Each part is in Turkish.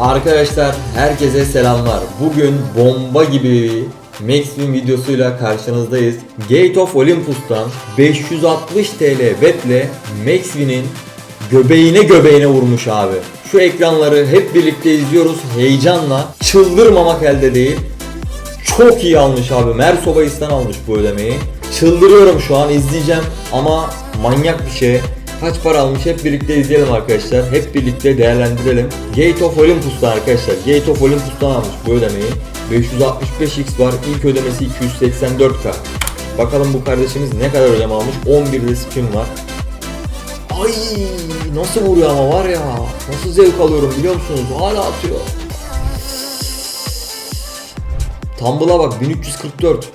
Arkadaşlar herkese selamlar. Bugün bomba gibi Maxwin videosuyla karşınızdayız. Gate of Olympus'tan 560 TL betle Maxwin'in göbeğine göbeğine vurmuş abi. Şu ekranları hep birlikte izliyoruz heyecanla. Çıldırmamak elde değil. Çok iyi almış abi. Mersobayis'ten almış bu ödemeyi. Çıldırıyorum şu an izleyeceğim ama manyak bir şey. Kaç para almış hep birlikte izleyelim arkadaşlar. Hep birlikte değerlendirelim. Gate of Olympus'ta arkadaşlar. Gate of Olympus'tan almış bu ödemeyi. 565x var. İlk ödemesi 284k. Bakalım bu kardeşimiz ne kadar ödeme almış. 11 de spin var. Ay nasıl vuruyor ama var ya. Nasıl zevk alıyorum biliyor musunuz? Hala atıyor. Tumble'a bak 1344.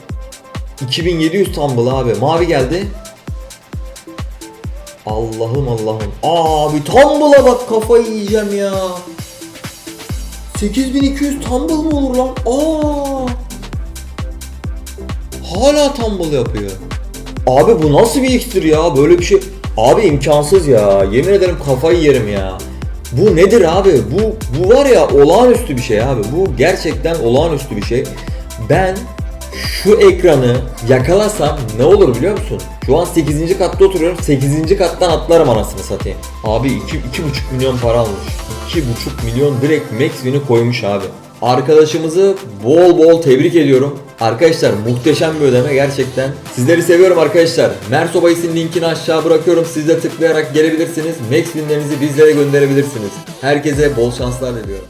2700 Tumble abi. Mavi geldi. Allah'ım Allah'ım. Abi Tumble'a bak kafayı yiyeceğim ya. 8200 Tumble mı olur lan? Aa! Hala Tumble yapıyor. Abi bu nasıl bir iksir ya? Böyle bir şey. Abi imkansız ya. Yemin ederim kafayı yerim ya. Bu nedir abi? Bu bu var ya olağanüstü bir şey abi. Bu gerçekten olağanüstü bir şey. Ben şu ekranı yakalasam ne olur biliyor musun? Şu an 8. katta oturuyorum. 8. kattan atlarım anasını satayım. Abi 2 2,5 milyon para almış. 2,5 milyon direkt Maxwin'i koymuş abi. Arkadaşımızı bol bol tebrik ediyorum. Arkadaşlar muhteşem bir ödeme gerçekten. Sizleri seviyorum arkadaşlar. Merso Bayis'in linkini aşağı bırakıyorum. Siz de tıklayarak gelebilirsiniz. Max winlerinizi bizlere gönderebilirsiniz. Herkese bol şanslar diliyorum.